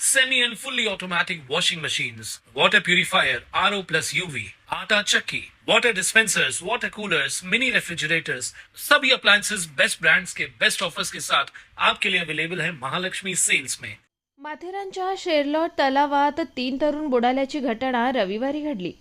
semi and fully automatic washing machines, water purifier, RO plus UV, आटा चक्की, water dispensers, water coolers, mini refrigerators, सभी appliances best brands के best offers के साथ आपके लिए अवेलेबल है महालक्ष्मी सेल्स में माथेरानच्या शेरलॉट तलावात तीन तरुण बुडाल्याची घटना रविवारी घडली.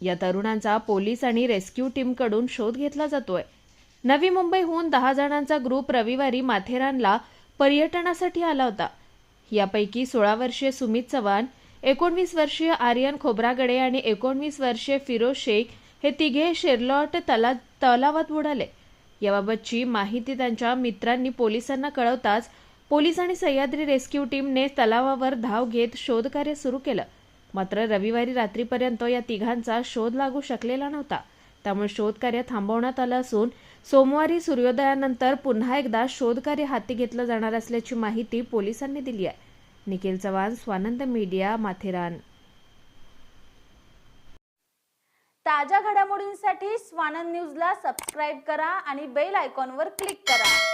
या तरुणांचा पोलीस आणि रेस्क्यू टीमकडून शोध घेतला जातोय. नवी मुंबईहून दहा जणांचा ग्रुप रविवारी माथेरानला पर्यटनासाठी आला होता. यापैकी सोळा वर्षीय सुमित चव्हाण एकोणवीस वर्षीय आर्यन खोब्रागडे आणि एकोणवीस वर्षीय फिरोज शेख हे तिघे शेरलॉट तला तलावात बुडाले. याबाबतची माहिती त्यांच्या मित्रांनी पोलिसांना कळवताच पोलीस आणि सह्याद्री रेस्क्यू टीमने तलावावर धाव घेत शोधकार्य सुरू केलं. मात्र रविवारी रात्रीपर्यंत या तिघांचा शोध लागू शकलेला नव्हता. त्यामुळे शोधकार्य थांबवण्यात आलं असून सोमवारी सूर्योदयानंतर पुन्हा एकदा शोधकार्य हाती घेतलं जाणार असल्याची माहिती पोलिसांनी दिली आहे. निखिल चव्हाण स्वानंद मीडिया माथेरान. ताज्या घडामोडींसाठी स्वानंद न्यूजला सबस्क्राईब करा आणि बेल आयकॉनवर क्लिक करा.